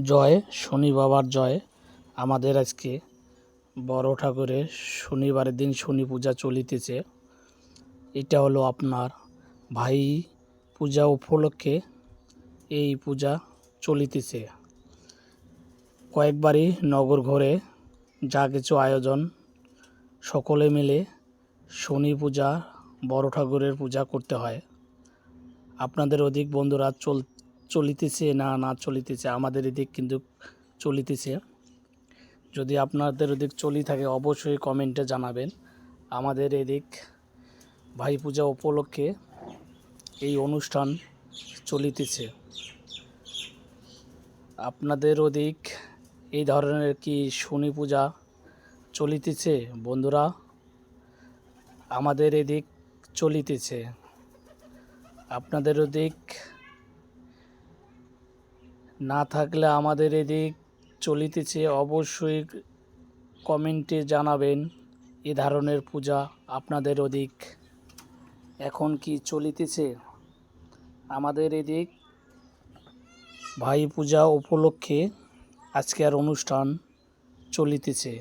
জয়, শনি বাবার জয়। আমাদের আজকে বড় ঠাকুরের শনিবারের দিন শনি পূজা চলিতেছে। এটা হলো আপনার ভাই পূজা উপলক্ষে এই পূজা চলিতেছে। কয়েকবারই নগর ঘরে যা কিছু আয়োজন, সকলে মিলে শনি পূজা, বড় ঠাকুরের পূজা করতে হয়। আপনাদের অধিক বন্ধুরা চল চলিতেছে না না চলিতেছে, আমাদের এদিক কিন্তু চলিতেছে। যদি আপনাদের ওদিক চলি থাকে, অবশ্যই কমেন্টে জানাবেন। আমাদের এদিক ভাই পূজা উপলক্ষে এই অনুষ্ঠান চলিতেছে। আপনাদের ওদিক এই ধরনের কি শনি পূজা চলিতেছে? বন্ধুরা, আমাদের এদিক চলিতেছে। আপনাদের ওদিক না থাকলে আমাদের এদিক চলিতেছে, অবশ্যই কমেন্টে জানাবেন এ ধরনের পূজা আপনাদের ওদিক। এখন কি চলিতেছে? আমাদের এদিক ভাই পূজা উপলক্ষে আজকের অনুষ্ঠান চলিতেছে।